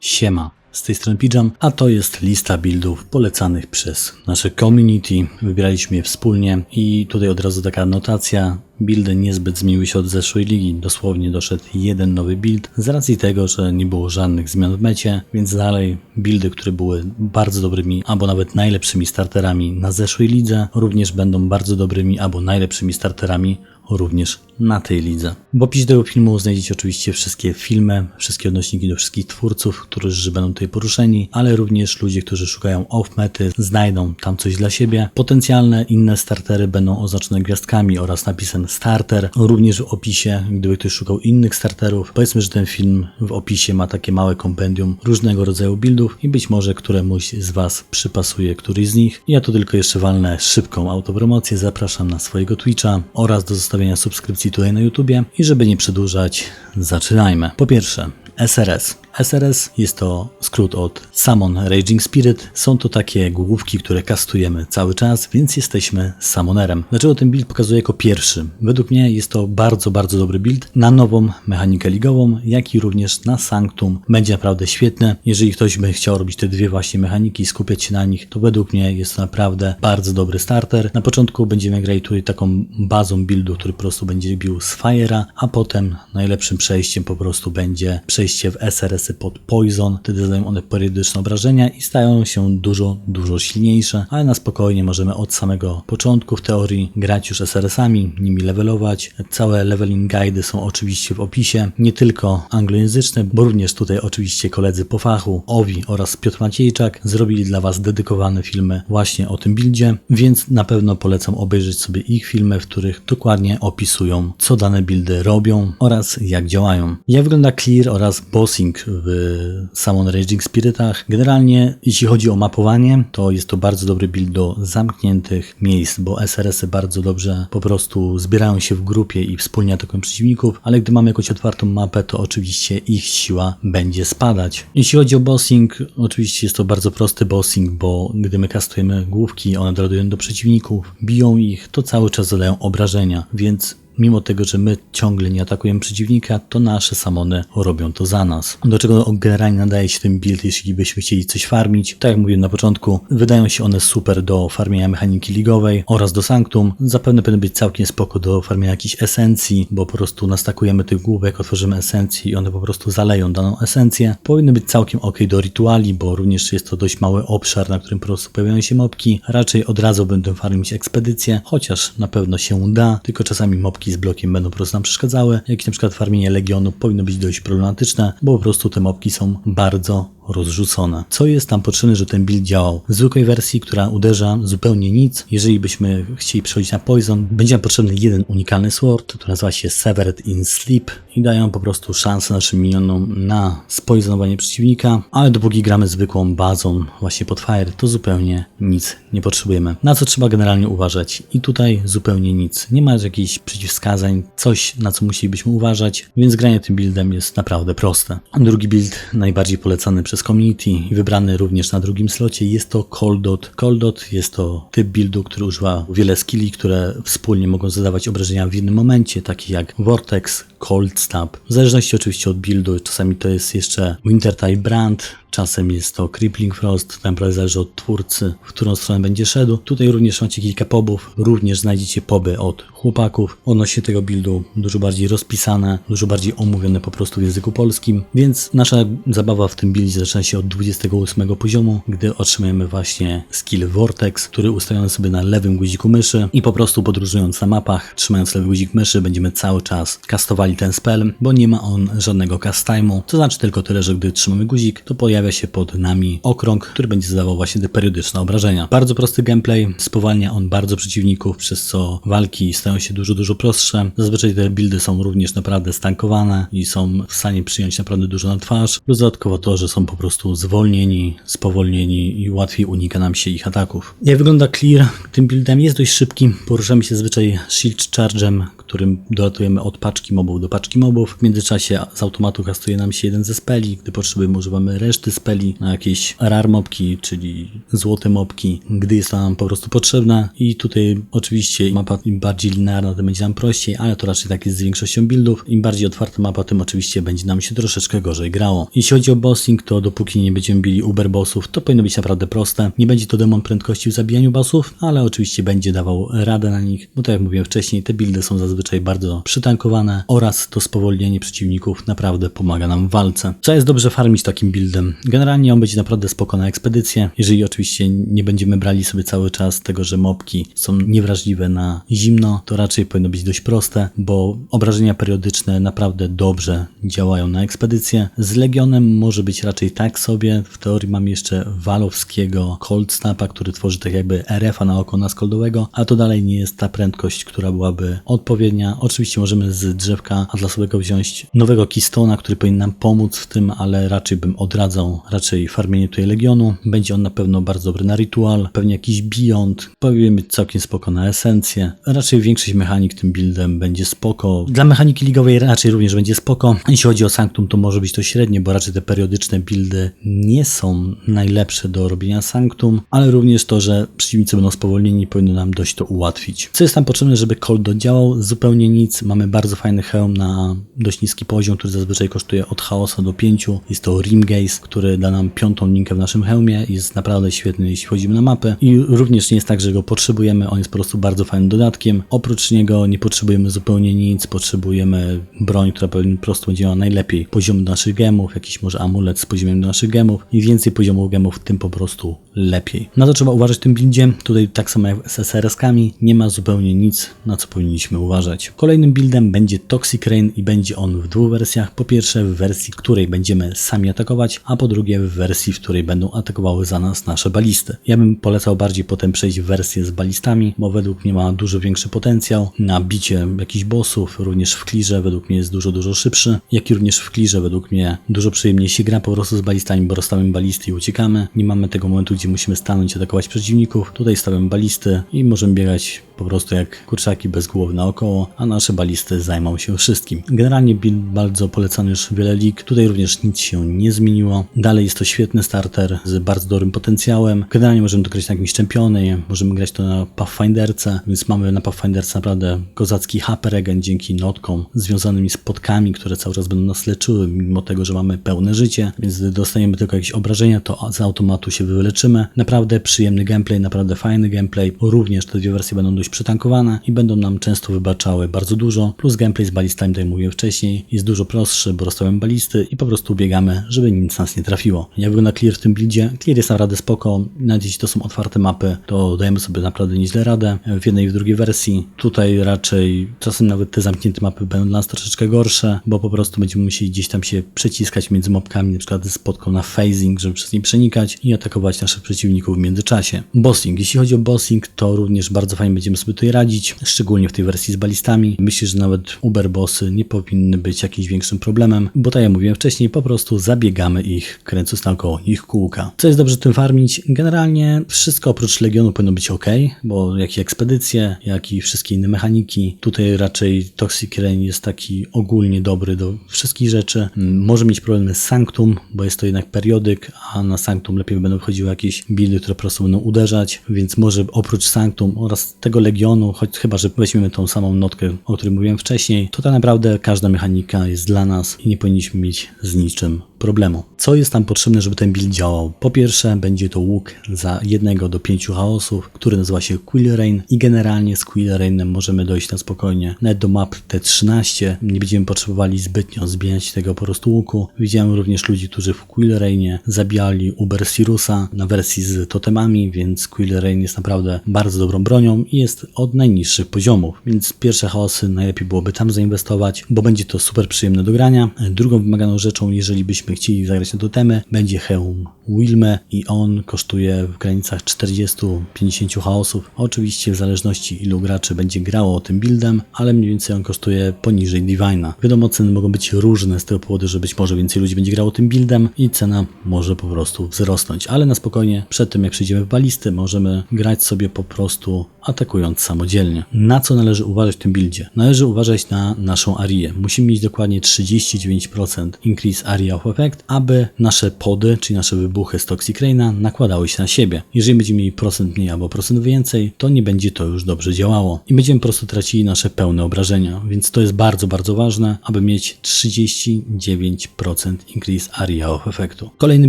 Siema, z tej strony Pijam, a to jest lista buildów polecanych przez nasze community. Wybieraliśmy je wspólnie i tutaj od razu taka notacja. Buildy niezbyt zmieniły się od zeszłej ligi. Dosłownie doszedł jeden nowy build z racji tego, że nie było żadnych zmian w mecie, więc dalej buildy, które były bardzo dobrymi albo nawet najlepszymi starterami na zeszłej lidze, również będą bardzo dobrymi albo najlepszymi starterami również na tej lidze. W opisie tego filmu znajdziecie oczywiście wszystkie filmy, wszystkie odnośniki do wszystkich twórców, którzy będą tutaj poruszeni, ale również ludzie, którzy szukają off-mety, znajdą tam coś dla siebie. Potencjalne inne startery będą oznaczone gwiazdkami oraz napisem starter. Również w opisie, gdyby ktoś szukał innych starterów, powiedzmy, że ten film w opisie ma takie małe kompendium różnego rodzaju buildów i być może któremuś z Was przypasuje któryś z nich. Ja tu tylko jeszcze walnę szybką autopromocję, zapraszam na swojego Twitcha oraz do zostawienia subskrypcji tutaj na YouTubie i żeby nie przedłużać, zaczynajmy. Po pierwsze, SRS. SRS jest to skrót od Summon Raging Spirit. Są to takie główki, które kastujemy cały czas, więc jesteśmy summonerem. Dlaczego ten build pokazuję jako pierwszy? Według mnie jest to bardzo, bardzo dobry build na nową mechanikę ligową, jak i również na Sanctum. Będzie naprawdę świetne. Jeżeli ktoś by chciał robić te dwie właśnie mechaniki, skupiać się na nich, to według mnie jest to naprawdę bardzo dobry starter. Na początku będziemy grali tutaj taką bazą buildu, który po prostu będzie bił z Fire'a, a potem najlepszym przejściem po prostu będzie przejście w SRS pod Poison, wtedy zadają one periodyczne obrażenia i stają się dużo, dużo silniejsze, ale na spokojnie możemy od samego początku w teorii grać już SRS-ami, nimi levelować. Całe leveling guidy są oczywiście w opisie, nie tylko anglojęzyczne, bo również tutaj oczywiście koledzy po fachu, Owi oraz Piotr Maciejczak zrobili dla Was dedykowane filmy właśnie o tym buildzie, więc na pewno polecam obejrzeć sobie ich filmy, w których dokładnie opisują, co dane buildy robią oraz jak działają. Jak wygląda clear oraz bossing w Summon Raging Spiritach. Generalnie, jeśli chodzi o mapowanie, to jest to bardzo dobry build do zamkniętych miejsc, bo SRS-y bardzo dobrze po prostu zbierają się w grupie i wspólnie atakują przeciwników, ale gdy mamy jakąś otwartą mapę, to oczywiście ich siła będzie spadać. Jeśli chodzi o bossing, oczywiście jest to bardzo prosty bossing, bo gdy my kastujemy główki, one doladują do przeciwników, biją ich, to cały czas zadają obrażenia, więc mimo tego, że my ciągle nie atakujemy przeciwnika, to nasze samony robią to za nas. Do czego generalnie nadaje się ten build, jeśli byśmy chcieli coś farmić. Tak jak mówiłem na początku, wydają się one super do farmienia mechaniki ligowej oraz do Sanctum. Zapewne powinny być całkiem spoko do farmienia jakichś esencji, bo po prostu nastakujemy tych główek, otworzymy esencję i one po prostu zaleją daną esencję. Powinny być całkiem ok do rituali, bo również jest to dość mały obszar, na którym po prostu pojawiają się mopki. Raczej od razu będę farmić ekspedycję, chociaż na pewno się da, tylko czasami mopki z blokiem będą po prostu nam przeszkadzały. Jak na przykład farmienie Legionu powinno być dość problematyczne, bo po prostu te mopki są bardzo rozrzucone. Co jest tam potrzebne, żeby ten build działał? W zwykłej wersji, która uderza zupełnie nic, jeżeli byśmy chcieli przechodzić na Poison, będzie nam potrzebny jeden unikalny sword, który nazywa się Severed in Sleep i dają po prostu szansę naszym minionom na spoizonowanie przeciwnika, ale dopóki gramy zwykłą bazą właśnie pod Fire, to zupełnie nic nie potrzebujemy. Na co trzeba generalnie uważać? I tutaj zupełnie nic. Nie ma jakichś przeciwwskazań, coś na co musielibyśmy uważać, więc granie tym buildem jest naprawdę proste. Drugi build, najbardziej polecany przez community i wybrany również na drugim slocie jest to Coldot. Coldot jest to typ buildu, który używa wiele skilli, które wspólnie mogą zadawać obrażenia w jednym momencie, takie jak Vortex, Cold Stab. W zależności oczywiście od buildu, czasami to jest jeszcze Wintertide Brand, czasem jest to Crippling Frost, tak naprawdę zależy od twórcy, w którą stronę będzie szedł. Tutaj również macie kilka pobów, również znajdziecie poby od chłopaków. Odnośnie tego buildu dużo bardziej rozpisane, dużo bardziej omówione po prostu w języku polskim, więc nasza zabawa w tym buildzie zaczyna się od 28 poziomu, gdy otrzymujemy właśnie skill Vortex, który ustawiamy sobie na lewym guziku myszy i po prostu podróżując na mapach, trzymając lewy guzik myszy, będziemy cały czas kastowali ten spell, bo nie ma on żadnego cast time'u, to znaczy tylko tyle, że gdy trzymamy guzik, to pojawia się pod nami okrąg, który będzie zadawał właśnie te periodyczne obrażenia. Bardzo prosty gameplay, spowalnia on bardzo przeciwników, przez co walki stają się dużo, dużo prostsze. Zazwyczaj te buildy są również naprawdę stankowane i są w stanie przyjąć naprawdę dużo na twarz, plus dodatkowo to, że są po prostu zwolnieni, spowolnieni i łatwiej unika nam się ich ataków. Jak wygląda clear tym buildem? Jest dość szybki, poruszamy się zazwyczaj shield charge'em, którym dolatujemy od paczki mobów do paczki mobów. W międzyczasie z automatu kastuje nam się jeden ze speli. Gdy potrzebujemy, używamy reszty speli na jakieś rar mobki, czyli złote mobki, gdy jest nam po prostu potrzebna. I tutaj oczywiście mapa im bardziej linearna, tym będzie nam prościej, ale to raczej tak jest z większością buildów. Im bardziej otwarta mapa, tym oczywiście będzie nam się troszeczkę gorzej grało. Jeśli chodzi o bossing, to dopóki nie będziemy bili uber bossów, to powinno być naprawdę proste. Nie będzie to demon prędkości w zabijaniu bossów, ale oczywiście będzie dawał radę na nich, bo tak jak mówiłem wcześniej, te buildy są zazwyczaj bardzo przytankowane oraz to spowolnienie przeciwników naprawdę pomaga nam w walce. Co jest dobrze farmić takim buildem? Generalnie on będzie naprawdę spoko na ekspedycję, jeżeli oczywiście nie będziemy brali sobie cały czas tego, że mobki są niewrażliwe na zimno, to raczej powinno być dość proste, bo obrażenia periodyczne naprawdę dobrze działają na ekspedycję. Z Legionem może być raczej tak sobie. W teorii mam jeszcze walowskiego Cold Snapa, który tworzy tak jakby RF-a na oko naskoldowego, a to dalej nie jest ta prędkość, która byłaby odpowiednia. Oczywiście możemy z drzewka atlasowego wziąć nowego Keystona, który powinien nam pomóc w tym, ale raczej bym odradzał raczej farmienie tutaj Legionu. Będzie on na pewno bardzo dobry na ritual, pewnie jakiś Beyond, powinien być całkiem spoko na esencję. Raczej większość mechanik tym buildem będzie spoko. Dla mechaniki ligowej raczej również będzie spoko. Jeśli chodzi o Sanctum, to może być to średnie, bo raczej te periodyczne buildy nie są najlepsze do robienia Sanctum, ale również to, że przeciwnicy będą spowolnieni, powinno nam dość to ułatwić. Co jest tam potrzebne, żeby Cold działał? Zupełnie nic. Mamy bardzo fajny hełm na dość niski poziom, który zazwyczaj kosztuje od chaosa do 5. Jest to Rimgaze, który da nam piątą linkę w naszym hełmie. Jest naprawdę świetny, jeśli wchodzimy na mapę. I również nie jest tak, że go potrzebujemy. On jest po prostu bardzo fajnym dodatkiem. Oprócz niego nie potrzebujemy zupełnie nic. Potrzebujemy broń, która po prostu będzie miała najlepiej poziom do naszych gemów, jakiś może amulet z poziomem do naszych gemów. Im więcej poziomów gemów, tym po prostu lepiej. Na to trzeba uważać w tym buildzie. Tutaj tak samo jak z SRS-kami nie ma zupełnie nic, na co powinniśmy uważać. Kolejnym buildem będzie Toxic Rain i będzie on w dwóch wersjach. Po pierwsze w wersji, której będziemy sami atakować, a po drugie w wersji, w której będą atakowały za nas nasze balisty. Ja bym polecał bardziej potem przejść w wersję z balistami, bo według mnie ma dużo większy potencjał na bicie jakichś bossów, również w klirze według mnie jest dużo, dużo szybszy, jak i również w klirze według mnie dużo przyjemniej się gra po prostu z balistami, bo rozstawiamy balisty i uciekamy. Nie mamy tego momentu, gdzie musimy stanąć atakować przeciwników. Tutaj stawiam balisty i możemy biegać po prostu jak kurczaki bez głowy naokoło, a nasze balisty zajmą się wszystkim. Generalnie build bardzo polecany już wiele lig, tutaj również nic się nie zmieniło. Dalej jest to świetny starter z bardzo dobrym potencjałem. Generalnie możemy to grać na jakimś czempionie, możemy grać to na Pathfinderce, więc mamy na Pathfinderce naprawdę kozacki HP regen dzięki notkom związanymi z podkami, które cały czas będą nas leczyły, mimo tego, że mamy pełne życie, więc gdy dostaniemy tylko jakieś obrażenia, to z automatu się wyleczymy. Naprawdę przyjemny gameplay, naprawdę fajny gameplay. Również te dwie wersje będą dość przytankowane i będą nam często wybaczały bardzo dużo. Plus gameplay z balistami, tak mówiłem wcześniej, jest dużo prostszy, bo rozstawiam balisty i po prostu biegamy, żeby nic nas nie trafiło. Jak wygląda clear w tym buildzie? Clear jest naprawdę spoko. Nawet jeśli to są otwarte mapy, to dajemy sobie naprawdę nieźle radę. W jednej i w drugiej wersji. Tutaj raczej czasem nawet te zamknięte mapy będą dla nas troszeczkę gorsze, bo po prostu będziemy musieli gdzieś tam się przeciskać między mobkami, na przykład z podką na phasing, żeby przez nie przenikać i atakować naszych przeciwników w międzyczasie. Bossing. Jeśli chodzi o bossing, to również bardzo fajnie będziemy sobie tutaj radzić, szczególnie w tej wersji z balistami. Myślę, że nawet Uber bossy nie powinny być jakimś większym problemem, bo tak jak mówiłem wcześniej, po prostu zabiegamy ich, kręcąc naokoło ich kółka. Co jest dobrze tym farmić? Generalnie wszystko oprócz Legionu powinno być ok, bo jak i ekspedycje, jak i wszystkie inne mechaniki. Tutaj raczej Toxic Rain jest taki ogólnie dobry do wszystkich rzeczy. Może mieć problemy z Sanctum, bo jest to jednak periodyk, a na Sanctum lepiej będą wchodziły jakieś buildy, które po prostu będą uderzać, więc może oprócz Sanctum oraz tego Legionu, choć chyba, że weźmiemy tą samą notkę, o której mówiłem wcześniej, to tak naprawdę każda mechanika jest dla nas i nie powinniśmy mieć z niczym problemu. Co jest tam potrzebne, żeby ten build działał? Po pierwsze, będzie to łuk za jednego do pięciu chaosów, który nazywa się Quill Rain i generalnie z Quill Rainem możemy dojść na spokojnie nawet do map T13. Nie będziemy potrzebowali zbytnio zbijać tego po prostu łuku. Widziałem również ludzi, którzy w Quill Rainie zabijali Uber Sirusa na wersji z totemami, więc Quill Rain jest naprawdę bardzo dobrą bronią i jest od najniższych poziomów, więc pierwsze chaosy najlepiej byłoby tam zainwestować, bo będzie to super przyjemne do grania. Drugą wymaganą rzeczą, jeżeli byśmy byśmy chcieli zagrać na totemy, będzie hełm Wilme i on kosztuje w granicach 40-50 chaosów. Oczywiście w zależności ilu graczy będzie grało tym buildem, ale mniej więcej on kosztuje poniżej Divina. Wiadomo, ceny mogą być różne z tego powodu, że być może więcej ludzi będzie grało tym buildem i cena może po prostu wzrosnąć, ale na spokojnie przed tym jak przejdziemy w balisty możemy grać sobie po prostu atakując samodzielnie. Na co należy uważać w tym buildzie? Należy uważać na naszą arię. Musimy mieć dokładnie 39% increase area of effect, aby nasze pody, czyli nasze wybuchy z Toxic nakładały się na siebie. Jeżeli będziemy mieli procent mniej albo procent więcej, to nie będzie to już dobrze działało i będziemy po prostu tracili nasze pełne obrażenia, więc to jest bardzo, bardzo ważne, aby mieć 39% increase area of effectu. Kolejny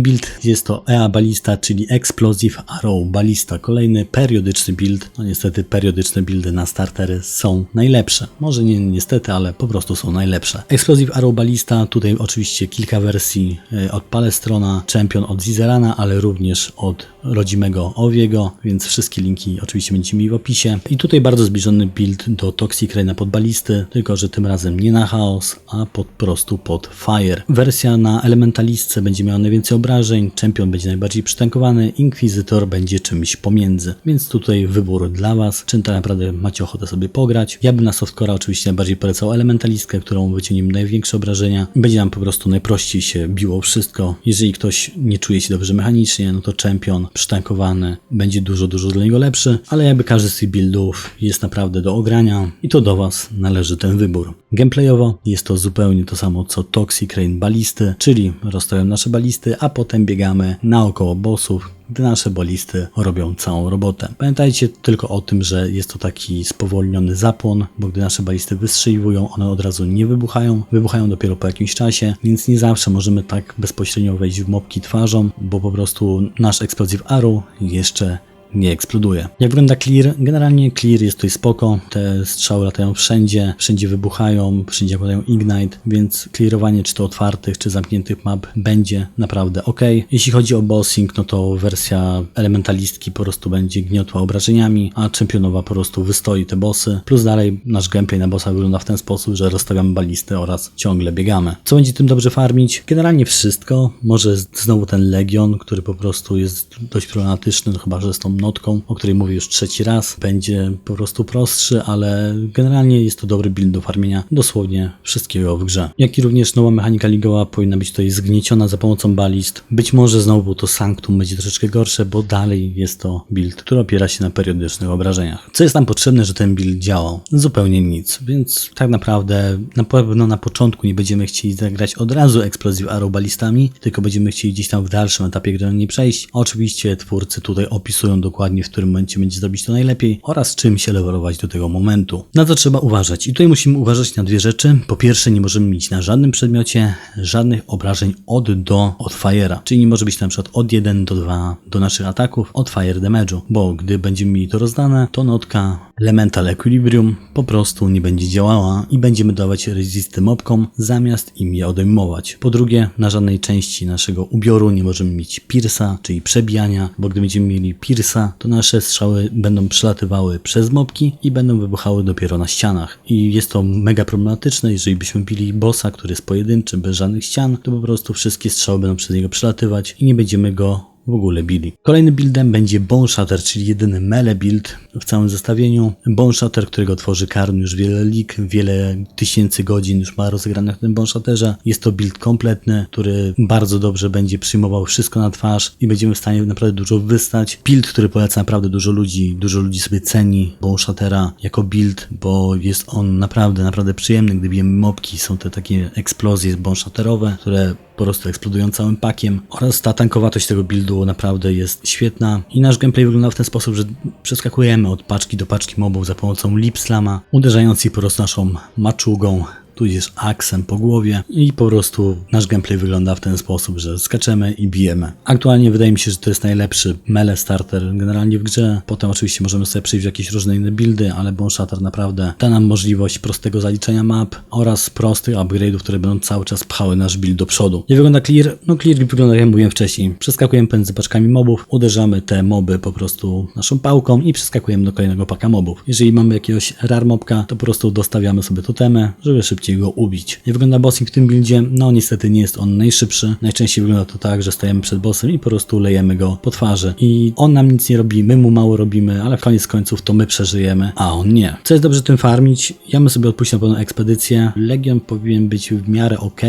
build jest to EA Ballista, czyli Explosive Arrow Ballista. Kolejny periodyczny build, no niestety periodyczne buildy na startery są najlepsze. Może nie niestety, ale po prostu są najlepsze. Explosive Arrow Ballista, tutaj oczywiście kilka wersji y, od Palestrona, Champion od Zizerana, ale również od rodzimego Owiego, więc wszystkie linki oczywiście będziecie mieli w opisie. I tutaj bardzo zbliżony build do Toxic Raina pod balisty, tylko że tym razem nie na chaos, a po prostu pod fire. Wersja na elementalistce będzie miała najwięcej obrażeń, Champion będzie najbardziej przytankowany, Inquisitor będzie czymś pomiędzy. Więc tutaj wybór dla Was, czym tak naprawdę macie ochotę sobie pograć. Ja bym na softcore oczywiście najbardziej polecał elementalistkę, którą wyciągniemy największe obrażenia. Będzie nam po prostu najprościej się biło wszystko. Jeżeli ktoś nie czuje się dobrze mechanicznie, no to Champion przytankowany będzie dużo, dużo dla niego lepszy, ale jakby każdy z tych buildów jest naprawdę do ogrania i to do Was należy ten wybór. Gameplayowo jest to zupełnie to samo co Toxic Rain Balisty, czyli rozstawiam nasze balisty, a potem biegamy naokoło bossów, gdy nasze balisty robią całą robotę. Pamiętajcie tylko o tym, że jest to taki spowolniony zapłon, bo gdy nasze balisty wystrzeliwują, one od razu nie wybuchają, wybuchają dopiero po jakimś czasie, więc nie zawsze możemy tak bezpośrednio wejść w mopki twarzą, bo po prostu nasz Explosive Arrow jeszcze nie eksploduje. Jak wygląda clear? Generalnie clear jest tutaj spoko, te strzały latają wszędzie, wszędzie wybuchają, wszędzie nakładają ignite, więc clearowanie czy to otwartych, czy zamkniętych map będzie naprawdę ok. Jeśli chodzi o bossing, no to wersja elementalistki po prostu będzie gniotła obrażeniami, a czempionowa po prostu wystoi te bossy. Plus dalej nasz gameplay na bossa wygląda w ten sposób, że rozstawiamy balisty oraz ciągle biegamy. Co będzie tym dobrze farmić? Generalnie wszystko. Może znowu ten Legion, który po prostu jest dość problematyczny, no chyba że z tą notką, o której mówię już trzeci raz. Będzie po prostu prostszy, ale generalnie jest to dobry build do farmienia dosłownie wszystkiego w grze. Jak i również nowa mechanika ligowa powinna być tutaj zgnieciona za pomocą balist. Być może znowu to Sanctum będzie troszeczkę gorsze, bo dalej jest to build, który opiera się na periodycznych obrażeniach. Co jest nam potrzebne, że ten build działał? Zupełnie nic, więc tak naprawdę na pewno na początku nie będziemy chcieli zagrać od razu Explosive Arrow balistami, tylko będziemy chcieli gdzieś tam w dalszym etapie gry nie przejść. Oczywiście twórcy tutaj opisują dokładnie w którym momencie będzie zrobić to najlepiej oraz czym się levelować do tego momentu. Na co trzeba uważać? I tutaj musimy uważać na dwie rzeczy. Po pierwsze nie możemy mieć na żadnym przedmiocie żadnych obrażeń od do od fire'a, czyli nie może być na przykład od 1 do 2 do naszych ataków od fire damage'u, bo gdy będziemy mieli to rozdane, to notka Elemental Equilibrium po prostu nie będzie działała i będziemy dawać rezisty mobkom zamiast im je odejmować. Po drugie, na żadnej części naszego ubioru nie możemy mieć piersa, czyli przebijania, bo gdy będziemy mieli piersa, to nasze strzały będą przelatywały przez mobki i będą wybuchały dopiero na ścianach. I jest to mega problematyczne, jeżeli byśmy bili bossa, który jest pojedynczy, bez żadnych ścian, to po prostu wszystkie strzały będą przez niego przelatywać i nie będziemy go w ogóle bili. Kolejnym buildem będzie Bone Shatter, czyli jedyny melee build w całym zestawieniu. Bone Shatter, którego tworzy Karn już wiele lig, wiele tysięcy godzin już ma rozegranych w tym Bone Shatterze. Jest to build kompletny, który bardzo dobrze będzie przyjmował wszystko na twarz i będziemy w stanie naprawdę dużo wystać. Build, który poleca naprawdę dużo ludzi, dużo ludzi sobie ceni Bone Shattera jako build, bo jest on naprawdę, naprawdę przyjemny, gdy bijemy mobki, są te takie eksplozje Bone Shatterowe, które po prostu eksplodują całym pakiem. Oraz ta tankowatość tego buildu naprawdę jest świetna. I nasz gameplay wygląda w ten sposób, że przeskakujemy od paczki do paczki mobów za pomocą lip slama, uderzając ich po prostu naszą maczugą tudzież aksem po głowie i po prostu nasz gameplay wygląda w ten sposób, że skaczemy i bijemy. Aktualnie wydaje mi się, że to jest najlepszy melee starter generalnie w grze. Potem oczywiście możemy sobie przejść w jakieś różne inne buildy, ale Bone Shatter naprawdę da nam możliwość prostego zaliczenia map oraz prostych upgrade'ów, które będą cały czas pchały nasz build do przodu. Jak wygląda clear? No clear wygląda jak mówiłem wcześniej. Przeskakujemy pomiędzy paczkami mobów, uderzamy te moby po prostu naszą pałką i przeskakujemy do kolejnego paka mobów. Jeżeli mamy jakiegoś rar mobka, to po prostu dostawiamy sobie totemy, żeby szybciej szybciej go ubić. Jak wygląda bossing w tym buildzie? No niestety nie jest on najszybszy. Najczęściej wygląda to tak, że stajemy przed bossem i po prostu lejemy go po twarzy. I on nam nic nie robi, my mu mało robimy, ale w koniec końców to my przeżyjemy, a on nie. Co jest dobrze tym farmić? Ja bym sobie odpuścił na pewno ekspedycję. Legion powinien być w miarę ok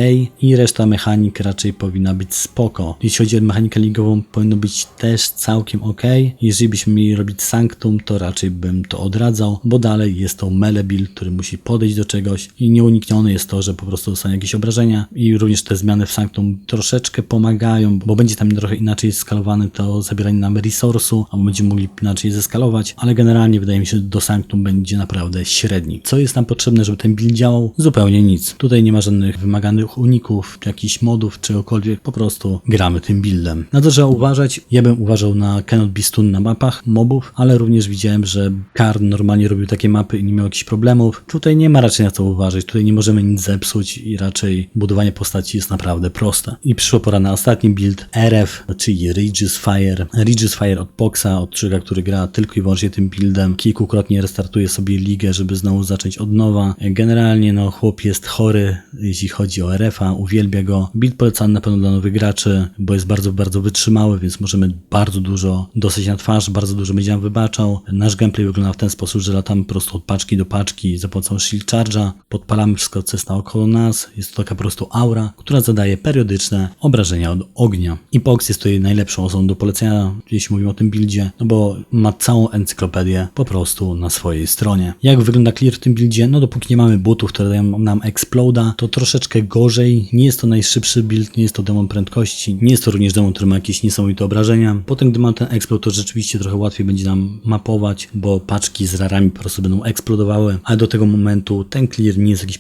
i reszta mechanik raczej powinna być spoko. Jeśli chodzi o mechanikę ligową, powinno być też całkiem ok. Jeżeli byśmy mieli robić Sanctum, to raczej bym to odradzał, bo dalej jest to melee build, który musi podejść do czegoś i nieuniknione jest to, że po prostu dostanie jakieś obrażenia i również te zmiany w Sanctum troszeczkę pomagają, bo będzie tam trochę inaczej skalowany to zabieranie nam resursu, albo będziemy mogli inaczej zeskalować, ale generalnie wydaje mi się, że do Sanctum będzie naprawdę średni. Co jest nam potrzebne, żeby ten build działał? Zupełnie nic. Tutaj nie ma żadnych wymaganych uników, jakichś modów, czegokolwiek, po prostu gramy tym buildem. Na to trzeba uważać. Ja bym uważał na Cannot Be Stun na mapach mobów, ale również widziałem, że Karn normalnie robił takie mapy i nie miał jakichś problemów. Tutaj nie ma raczej na co uważać, tutaj nie możemy nic zepsuć i raczej budowanie postaci jest naprawdę proste. I przyszła pora na ostatni build RF, czyli Regis Fire. Regis Fire od Poxa, od człowieka, który gra tylko i wyłącznie tym buildem. Kilkukrotnie restartuje sobie ligę, żeby znowu zacząć od nowa. Generalnie no chłop jest chory, jeśli chodzi o RF-a, uwielbia go. Build polecany na pewno dla nowych graczy, bo jest bardzo, bardzo wytrzymały, więc możemy bardzo dużo dostać na twarz, bardzo dużo będzie nam wybaczał. Nasz gameplay wygląda w ten sposób, że latamy po prostu od paczki do paczki za pomocą shield charge'a, podpalamy wszystko, co jest naokoło nas. Jest to taka po prostu aura, która zadaje periodyczne obrażenia od ognia. I Pox jest tutaj najlepszą osobą do polecenia, jeśli mówimy o tym buildzie, no bo ma całą encyklopedię po prostu na swojej stronie. Jak wygląda clear w tym buildzie? No dopóki nie mamy butów, które dają nam exploda, to troszeczkę gorzej. Nie jest to najszybszy build, nie jest to demon prędkości, nie jest to również demon, który ma jakieś niesamowite obrażenia. Potem, gdy mamy ten explode, to rzeczywiście trochę łatwiej będzie nam mapować, bo paczki z rarami po prostu będą eksplodowały, ale do tego momentu ten clear nie jest jakiś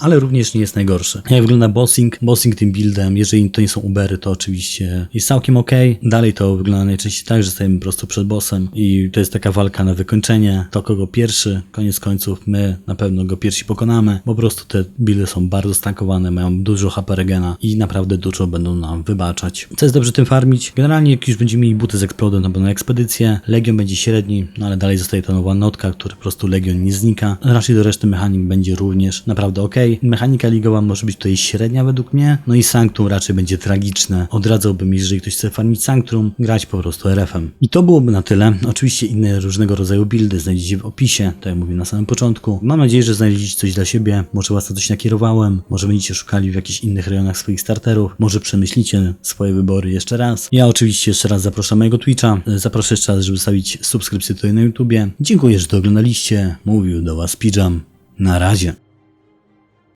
ale również nie jest najgorszy. Jak wygląda bossing? Bossing tym buildem, jeżeli to nie są Ubery, to oczywiście jest całkiem ok. Dalej to wygląda najczęściej tak, że stajemy po prostu przed bossem i to jest taka walka na wykończenie. To kogo pierwszy, koniec końców my na pewno go pierwsi pokonamy. Po prostu te buildy są bardzo stankowane, mają dużo HP regena i naprawdę dużo będą nam wybaczać. Co jest dobrze tym farmić? Generalnie jak już będziemy mieli buty z Explodem na pewno ekspedycję, Legion będzie średni, no ale dalej zostaje ta nowa notka, która po prostu Legion nie znika. Raczej do reszty mechanik będzie również naprawdę ok. Mechanika ligowa może być tutaj średnia według mnie, no i Sanctum raczej będzie tragiczne. Odradzałbym, jeżeli ktoś chce farmić Sanctum, grać po prostu RF-em. I to byłoby na tyle. Oczywiście inne różnego rodzaju buildy znajdziecie w opisie, tak jak mówię na samym początku. Mam nadzieję, że znajdziecie coś dla siebie, może was coś nakierowałem, może będziecie szukali w jakichś innych rejonach swoich starterów, może przemyślicie swoje wybory jeszcze raz. Ja oczywiście jeszcze raz zapraszam mojego Twitcha, zaproszę jeszcze raz, żeby stawić subskrypcję tutaj na YouTubie. Dziękuję, że to oglądaliście. Mówił do was Pijam. Na razie.